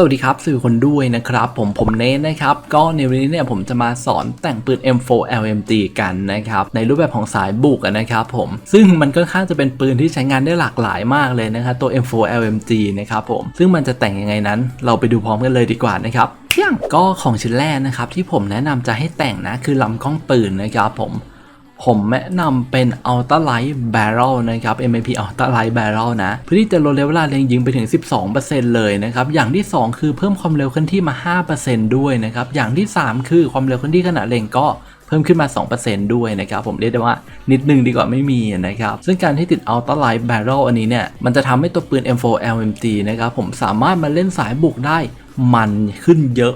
สวัสดีครับสื่อคนด้วยนะครับผมผมเนทนะครับ ก็ในวันนี้เนี่ยผมจะมาสอนแต่งปืน M4 LMG กันนะครับ ในรูปแบบของสายบุกนะครับผมซึ่งมันก็ค่อนข้าจะเป็นปืนที่ใช้งานได้หลากหลายมากเลยนะครับตัว M4 LMG นะครับผมซึ่งมันจะแต่งยังไงนั้น เราไปดูพร้อมกันเลยดีกว่านะครับเพียงก็ของชิ้นแรกนะครับที่ผมแนะนำจะให้แต่งนะคือลำกล้องปืนนะครับผม ผมแนะนำเป็น Ultra Light Barrel นะครับ MAP Ultra Light Barrel นะ เพื่อที่จะลดเวลาเล็งยิงไปถึง 12%เลยนะครับ อย่างที่ 2 คือเพิ่มความเร็วเคลื่อนที่มา 5%ด้วยนะครับ อย่างที่ 3 คือความเร็วเคลื่อนที่ขณะเล็งก็เพิ่มขึ้นมา 2%ด้วยนะครับ ผมเรียกได้ว่านิดนึงดีกว่าไม่มีนะครับ ซึ่งการที่ติด Ultra Light Barrel อันนี้เนี่ย มันจะทำให้ตัวปืน M4 LMG นะครับ ผมสามารถมาเล่นสายบุกได้ มันขึ้นเยอะ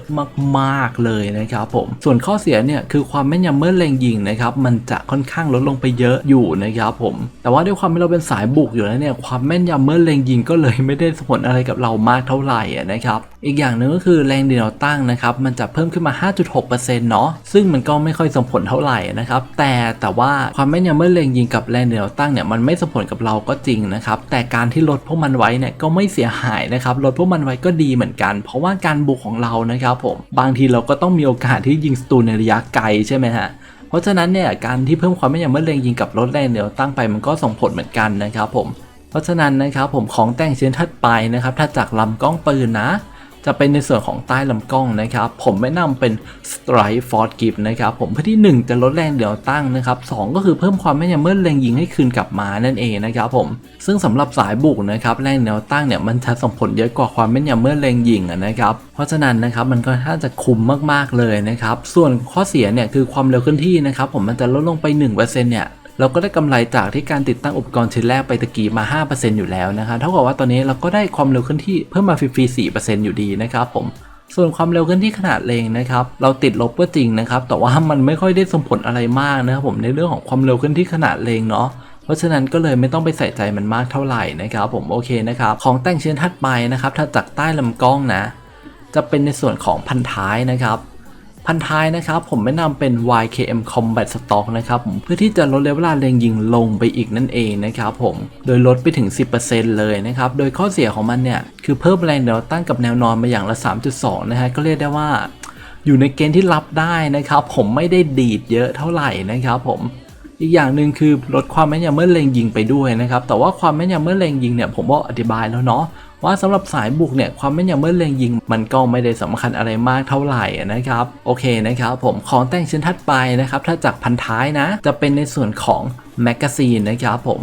มากๆเลยนะครับผมส่วนข้อเสียเนี่ยคือความแม่นยำเมื่อเล็งยิงนะครับมันจะค่อนข้างลดลงไปเยอะอยู่นะครับผมแต่ว่าด้วยความที่เราเป็นสายบุกอยู่แล้วเนี่ยความแม่นยำเมื่อเล็งยิงก็เลยไม่ได้ส่งผลอะไรกับเรามากเท่าไหร่นะครับอีกอย่างหนึ่งก็คือแรงดีดแนวตั้งนะครับมันจะเพิ่มขึ้นมา 5.6%เนาะซึ่งมันก็ไม่ค่อยส่งผลเท่าไหร่นะครับแต่แต่ว่าความแม่นยำเมื่อเล็งยิงกับแรงดีดแนวตั้งเนี่ยมันไม่ส่งผลกับเราก็จริงนะครับแต่การที่ลดพวกมันไว้เนี่ยก็ไม่เสียหายนะครับลดพวกมันไว้ก็ดีเหมือนกัน เพราะว่าการบุกของเรานะครับผมบางทีเราก็ต้องมีโอกาสที่ยิงศัตรูในระยะไกลใช่ไหมฮะเพราะฉะนั้นเนี่ยการที่เพิ่มความแม่นยำเมื่อเล็งยิงกับลดแรงเดียวตั้งไปมันก็ส่งผลเหมือนกันนะครับผมเพราะฉะนั้นนะครับผมของแต่งเชิ้นถัดไปนะครับถ้าจากลำกล้องปืนนะ จะเป็นในส่วนของใต้ลำกล้องนะครับ ผมแนะนำเป็น Strike Force Grip นะครับ ผมเพื่อที่ 1 จะลดแรงเดี่ยวตั้งนะครับสก็คือเพิ่มความแม่นยำเมื่อเล็งยิงให้คืนกลับมานั่นเองนะครับผม ซึ่งสำหรับสายบุกนะครับแรงแนวตั้งเนี่ยมันจะส่งผลเยอะกว่าความแม่นยำเมื่อเล็งยิงนะครับ เพราะฉะนั้นนะครับมันก็น่าจะคุ้มมากๆเลยนะครับ ส่วนข้อเสียเนี่ยคือความเร็วเคลื่อนที่นะครับผมมันจะลดลงไป1%เนี่ย เราก็ได้กำไรจากที่การติดตั้งอุปกรณ์ชิ้นแรกไปตะกี้มา 5%อยู่แล้วนะครับเท่ากับว่าตอนนี้เราก็ได้ความเร็วเคลื่อนที่เพิ่มมาฟรีๆ4%อยู่ดีนะครับผมส่วนความเร็วเคลื่อนที่ขนาดเลงนะครับ เราติดลบก็จริงนะครับ แต่ว่ามันไม่ค่อยได้ส่งผลอะไรมากนะครับผมในเรื่องของความเร็วเคลื่อนที่ขนาดเลงเนาะเพราะฉะนั้นก็เลยไม่ต้องไปใส่ใจมันมากเท่าไหร่นะครับ ผมโอเคนะครับของแต่งชิ้นถัดไปนะครับถ้าจากใต้ลำกล้องนะ จะเป็นในส่วนของพันท้ายนะครับ พันท้ายนะครับผมแนะนำเป็น YKM Combat Stock นะครับผมเพื่อที่จะลดเลเวลาเล็งยิงลงไปอีกนั่นเองนะครับผมโดยลดไปถึง 10%เลยนะครับโดยข้อเสียของมันเนี่ยคือเพิ่มแรงแนวตั้งกับแนวนอนมาอย่างละ 3.2 นะฮะก็เรียกได้ว่า อยู่ในเกณฑ์ที่รับได้นะครับ ผมไม่ได้ดีดเยอะเท่าไหร่นะครับผมอีกอย่างหนึ่งคือลดความแม่นยำเมื่อเล็งยิงไปด้วยนะครับแต่ว่าความแม่นยำเมื่อเล็งยิงเนี่ยผมก็อธิบายแล้วเนาะ ว่าสำหรับสายบุกเนี่ยความแม่นยำเมื่อเล็งยิง มันก็ไม่ได้สำคัญอะไรมากเท่าไหร่นะครับโอเคนะครับผมของแต่งชิ้นถัดไปนะครับถ้าจากพันท้ายนะจะเป็นในส่วนของแมกกาซีนนะครับผม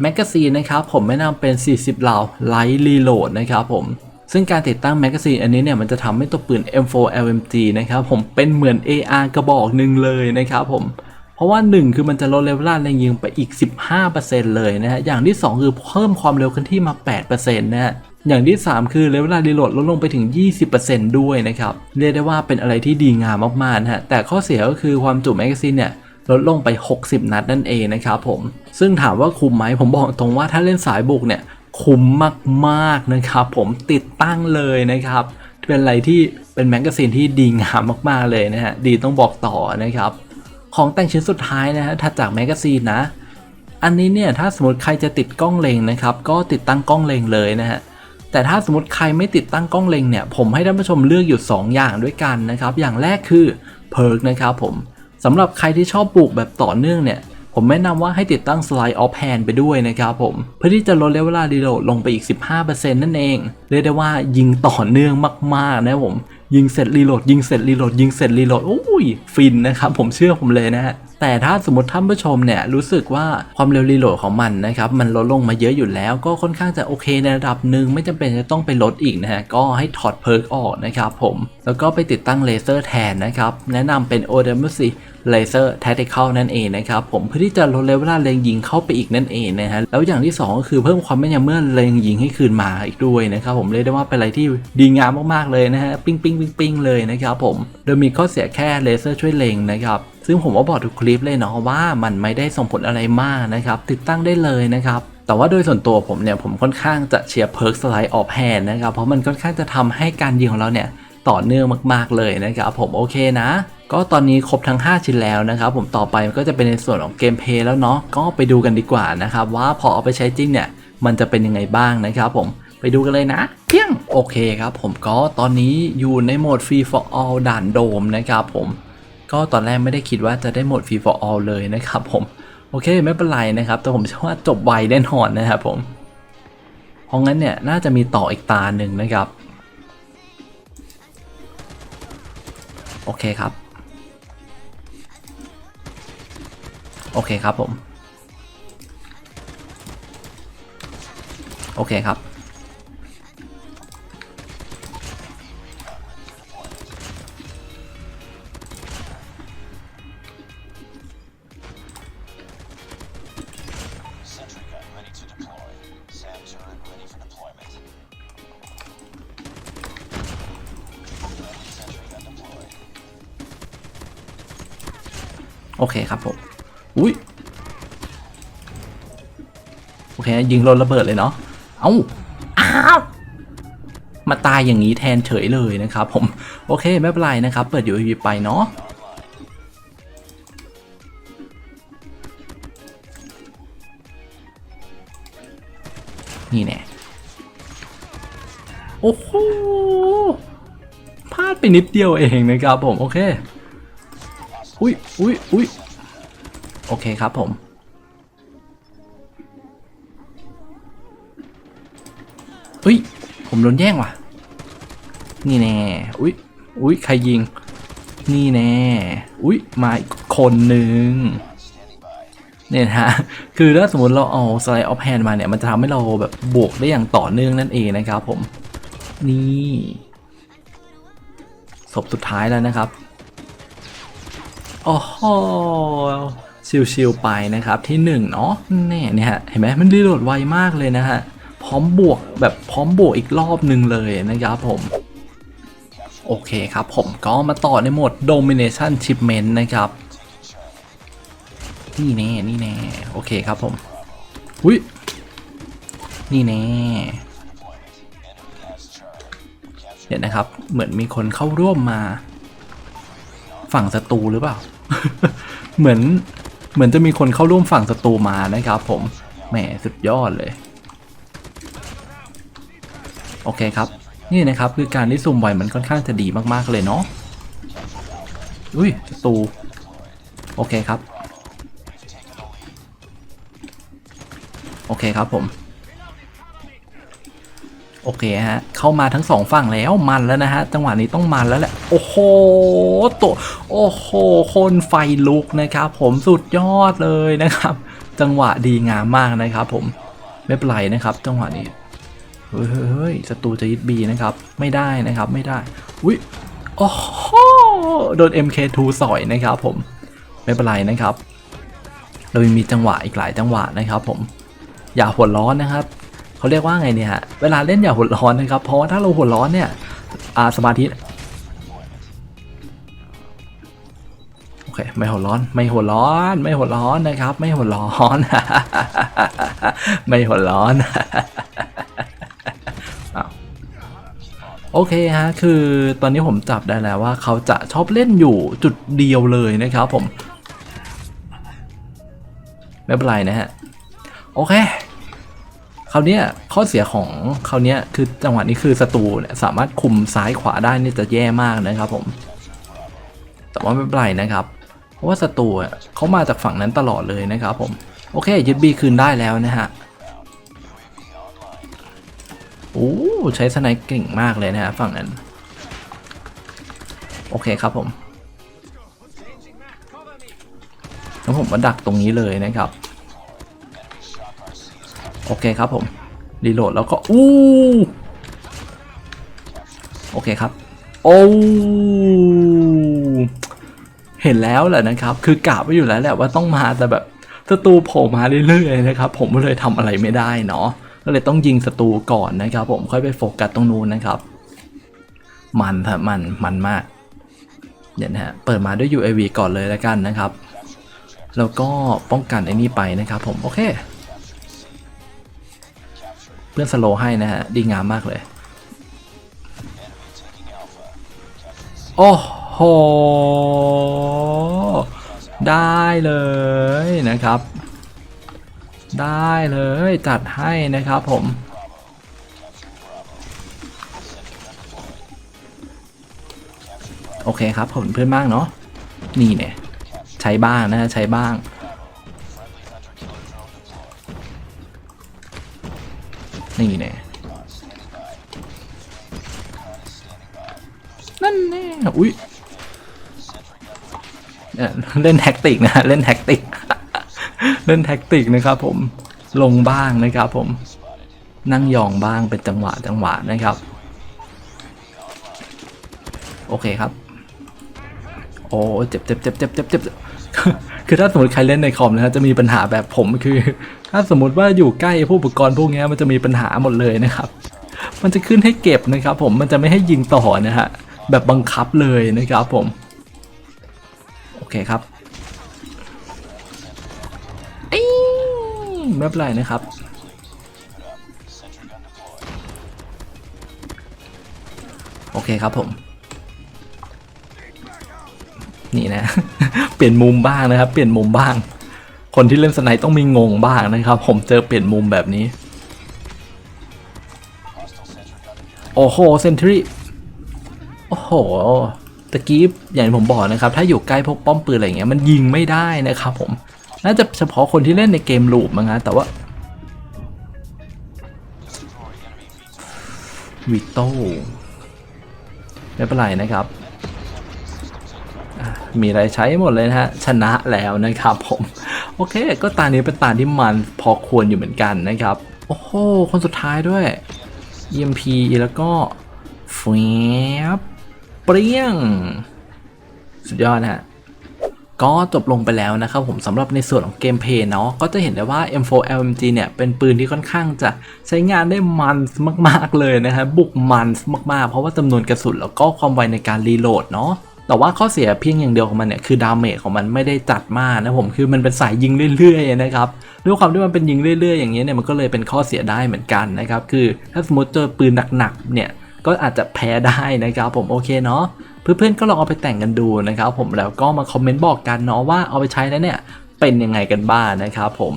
แมกกาซีนนะครับผมแนะนำเป็น 40เหล่าไลท์รีโหลดนะครับผมซึ่งการติดตั้งแมกกาซีนอันนี้เนี่ยมันจะทำให้ตัวปืน M4 LMG นะครับผมเป็นเหมือน AR กระบอกหนึ่งเลยนะครับผมเพราะว่า 1 คือมันจะลดเลเวลแรงยิงไปอีก 15%เลยนะฮะ อย่างที่ 2 คือเพิ่มความเร็วเคลื่อนที่มา 8%นะฮะ อย่างที่ 3 คือเลเวลารีโหลดลดลงไปถึง 20%ด้วยนะครับ เรียกได้ว่าเป็นอะไรที่ดีงามมากๆนะฮะ แต่ข้อเสียก็คือความจุแมกกาซีนเนี่ยลดลงไป 60 นัดนั่นเองนะครับผม ซึ่งถามว่าคุ้มไหมผมบอกตรงว่าถ้าเล่นสายบุกเนี่ยคุ้มมากๆนะครับผมติดตั้งเลยนะครับเป็นอะไรที่เป็นแมกกาซีนที่ดีงามมากๆเลยนะฮะดีต้องบอกต่อนะครับ ของแต่งชิ้นสุดท้ายนะฮะถัดจากแมกกาซีนนะ อันนี้เนี่ยถ้าสมมติใครจะติดกล้องเลงนะครับ ก็ติดตั้งกล้องเลงเลยนะฮะ แต่ถ้าสมมติใครไม่ติดตั้งกล้องเล็งเนี่ยผมให้ท่านผู้ชมเลือกอยู่ 2 อย่างด้วยกันนะครับอย่างแรกคือเพิร์กนะครับผมสำหรับใครที่ชอบปลูกแบบต่อเนื่องเนี่ยผมแนะนำว่าให้ติดตั้ง Slide Off Hand ไปด้วยนะครับผม เพื่อที่จะลดเลเวลารีโหลดลงไปอีก 15%นั่นเอง เรียกได้ว่ายิงต่อเนื่องมากๆนะผม ยิงเสร็จรีโหลดยิงเสร็จรีโหลดยิงเสร็จรีโหลดโอ้ยฟินนะครับผมเชื่อผมเลยนะฮะ แต่ถ้าสมมติท่านผู้ชมเนี่ยรู้สึกว่าความเร็วรีโหลดของมันนะครับมันลดลงมาเยอะอยู่แล้วก็ค่อนข้างจะโอเคในระดับหนึ่งไม่จำเป็นจะต้องไปลดอีกนะฮะก็ให้ถอดเพิร์กออกนะครับผมแล้วก็ไปติดตั้งเลเซอร์แทนนะครับแนะนำเป็น o d e m u s Laser Tactical นั่นเองนะครับผมเพื่อที่จะลดเลเวลาเล็งยิงเข้าไปอีกนั่นเองนะฮะแล้วอย่างที่ 2 ก็คือเพิ่มความแม่นยำเมื่อเล็งยิงให้คืนมาอีกด้วยนะครับผมเรียกได้ว่าเป็นอะไรที่ดีงามมากๆเลยนะฮะปิ้งปิ้งปิ้งปิ้งเลยนะครับผมโดยมีข้อเสียแค่เลเซอร์ช่วยเล็งนะครับ ซึ่งผมก็บอกทุกคลิปเลยเนาะว่ามันไม่ได้ส่งผลอะไรมากนะครับ ติดตั้งได้เลยนะครับ แต่ว่าโดยส่วนตัวผมเนี่ยผมค่อนข้างจะเชียร์เพิร์กสไลด์ออฟแฮนนะครับ เพราะมันค่อนข้างจะทำให้การยิงของเราเนี่ยต่อเนื่องมาก ๆ เลยนะครับ ผมโอเคนะ ก็ตอนนี้ครบทั้ง 5 ชิ้นแล้วนะครับ ผมต่อไปก็จะเป็นในส่วนของเกมเพลย์แล้วเนาะก็ไปดูกันดีกว่านะครับ ว่าพอเอาไปใช้จริงเนี่ย มันจะเป็นยังไงบ้างนะครับ ผมไปดูกันเลยนะเพียงโอเคครับ ผมก็ตอนนี้อยู่ในโหมด Free for All ด่านโดมนะครับผม ก็ตอนแรกไม่ได้คิดว่าจะได้หมด Free for All เลยนะครับผม โอเคไม่เป็นไรนะครับ แต่ผมเชื่อว่าจบไวแน่นอนนะครับผม เพราะงั้นเนี่ยน่าจะมีต่ออีกตาหนึ่งนะครับ โอเคครับ โอเคครับผม โอเคครับ โอเคครับผมอุ้ยโอเคยิงโดระเบิดเลยเนาะเอ้าอ้าวมาตายอย่างนี้แทนเฉยเลยนะครับผมโอเคไม่เป็นไรนะครับ เปิด UAV ไปเนาะนี่แน่โอ้โหพลาดไปนิดเดียวเองนะครับผม โอเค อุ้ยอุ้ยอุ้ยโอเคครับผมอุ้ย ผมโดนแย่งว่ะ นี่แน่ อุ้ยอุ้ยใครยิง นี่แน่ อุ้ยมาอีกคนหนึ่งเนี่ยฮะ คือถ้าสมมติเราเอาสไลด์ออฟแฮนมาเนี่ย มันจะทำให้เราแบบบวกได้อย่างต่อเนื่องนั่นเองนะครับผม นี่ศพสุดท้ายแล้วนะครับ โอ้โหชิวๆไปนะครับที่หนึ่งเนาะแน่เนี่ยฮะเห็นไหมมันรีโหลดไวมากเลยนะฮะพร้อมบวกแบบพร้อมบวกอีกรอบหนึ่งเลยนะครับผมโอเคครับผมก็มาต่อในโหมด Domination Shipment นะครับ นี่แน่นี่แน่โอเคครับผมอุ้ยนี่แน่เดี๋ยวนะครับเหมือนมีคนเข้าร่วมมา ฝั่งศัตรูหรือเปล่า เหมือนเหมือนจะมีคนเข้าร่วมฝั่งศัตรูมานะครับ ผมแหมสุดยอดเลย โอเคครับ นี่นะครับคือการที่ซูมไวมันค่อนข้างจะดีมากๆเลยเนาะอุ้ยศัตรูโอเคครับ โอเคครับผม โอเคฮะ เข้ามาทั้งสองฝั่งแล้วมันแล้วนะฮะ จังหวะนี้ต้องมันแล้วแหละ โอ้โหตัวโอ้โห คนไฟลุกนะครับ ผมสุดยอดเลยนะครับ จังหวะดีงามมากนะครับ ผมไม่เป็นไรนะครับ จังหวะนี้เฮ้ยศัตรูจะยึดบีนะครับ ไม่ได้นะครับไม่ได้ อุ้ยโอ้โหโดน MK2 สอยนะครับ ผมไม่เป็นไรนะครับ เรายังมีจังหวะอีกหลายจังหวะนะครับ ผมอย่าหัวร้อนนะครับ เขาเรียกว่าไงเนี่ยฮะเวลาเล่นอย่าหัวร้อนนะครับเพราะว่าถ้าเราหัวร้อนเนี่ยอาสมาธิโอเคไม่หัวร้อน ไม่หัวร้อน ไม่หัวร้อนนะครับ ไม่หัวร้อน ไม่หัวร้อนโอเคฮะ คือตอนนี้ผมจับได้แล้วว่าเขาจะชอบเล่นอยู่จุดเดียวเลยนะครับผม ไม่เป็นไรนะฮะ โอเค คราวเนี้ยข้อเสียของคราวเนี้ยคือจังหวะนี้คือศัตรูเนี่ยสามารถคุมซ้ายขวาได้นี่จะแย่มากนะครับผม แต่ว่าไม่เป็นไรนะครับ เพราะว่าศัตรูเขามาจากฝั่งนั้นตลอดเลยนะครับผม โอเคยึดบีคืนได้แล้วนะฮะโอ้ใช้สไนเก่งมากเลยนะฮะฝั่งนั้น โอเคครับผมแล้วผมมาดักตรงนี้เลยนะครับ โอเคครับผมรีโหลดแล้วก็อู้โอเคครับ โอ้เห็นแล้วแหละนะครับ คือกะไว้อยู่แล้วแหละว่าต้องมาแต่แบบศัตรูโผล่มาเรื่อยๆนะครับ ผมก็เลยทำอะไรไม่ได้เนาะก็เลยต้องยิงศัตรูก่อนนะครับ ผมค่อยไปโฟกัสตรงนู้นนะครับ มันครับมันมันมากเดี๋ยนะฮะเปิดมาด้วย UAV ก่อนเลยแล้วกันนะครับ แล้วก็ป้องกันไอ้นี่ไปนะครับ ผมโอเค เพื่อนสโลให้นะฮะ ดีงามมากเลย โอ้โห ได้เลยนะครับ ได้เลยจัดให้นะครับผมโอเคครับผมเพื่อนมากเนาะนี่เนี่ย ใช้บ้างนะใช้บ้าง นี่เนี่นั่นแน่อุ้ยเล่นแท็กติกนะเล่นแท็กติก เล่นแท็กติกนะครับผมลงบ้างนะครับผมนั่งยองบ้างเป็นจังหวะจังหวะนะครับ โอเคครับ โอ้เจ็บเจ็บเจ็บเจ็บเจ็บเจ็บคือถ้าสมมติใครเล่นในคอมนะฮะจะมีปัญหาแบบผมคือ ถ้าสมมติว่าอยู่ใกล้พวกอุปกรณ์พวกนี้มันจะมีปัญหาหมดเลยนะครับ มันจะขึ้นให้เก็บนะครับ ผมมันจะไม่ให้ยิงต่อนะฮะแบบบังคับเลยนะครับผม โอเคครับไม่เป็นไรนะครับโอเคครับผม นี่นะ เปลี่ยนมุมบ้างนะครับ เปลี่ยนมุมบ้าง คนที่เล่นสไนด์ต้องมีงงบ้างนะครับ ผมเจอเปลี่ยนมุมแบบนี้ โอ้โหเซนทรีโอ้โหตะกี้อย่างที่ผมบอกนะครับ ถ้าอยู่ใกล้พวกป้อมปืนอะไรเงี้ยมันยิงไม่ได้นะครับผม น่าจะเฉพาะคนที่เล่นในเกมลูปมั้งฮะแต่ว่าวิโต้ไม่เป็นไรนะครับ มีอะไรใช้หมดเลยนะฮะ ชนะแล้วนะครับผม โอเค ก็ตานี้เป็นตาที่มันพอควรอยู่เหมือนกันนะครับ โอ้โห คนสุดท้ายด้วย EMP แล้วก็แฟบเปรี้ยง สุดยอดนะฮะก็จบลงไปแล้วนะครับผมสำหรับในส่วนของเกมเพลย์เนาะก็จะเห็นได้ว่า M4 LMG เนี่ย เป็นปืนที่ค่อนข้างจะใช้งานได้มันมาก ๆ เลยนะฮะบุกมันมาก ๆ เพราะว่าจำนวนกระสุนแล้วก็ความไวในการรีโหลดเนาะ แต่ว่าข้อเสียเพียงอย่างเดียวของมันเนี่ยคือดาเมจของมันไม่ได้จัดมากนะผมคือมันเป็นสายยิงเรื่อยๆนะครับด้วยความที่มันเป็นยิงเรื่อยๆอย่างเงี้ยเนี่ยมันก็เลยเป็นข้อเสียได้เหมือนกันนะครับคือถ้าสมมติเจอปืนหนักๆเนี่ยก็อาจจะแพ้ได้นะครับผมโอเคเนาะเพื่อนๆก็ลองเอาไปแต่งกันดูนะครับผมแล้วก็มาคอมเมนต์บอกกันเนาะว่าเอาไปใช้แล้วเนี่ยเป็นยังไงกันบ้างนะครับผม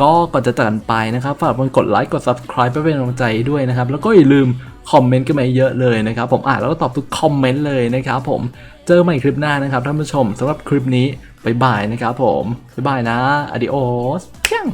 ก็ก่อนจะจากกันไปนะครับฝากกดไลค์กด subscribe เพื่อเป็นกำลังใจด้วยนะครับ แล้วก็อย่าลืมคอมเมนต์กันมาเยอะเลยนะครับ ผมอ่านแล้วก็ตอบทุกคอมเมนต์เลยนะครับผมเจอใหม่คลิปหน้านะครับท่านผู้ชมสำหรับคลิปนี้บายบายนะครับผมบายบายนะอดิโอสเพียง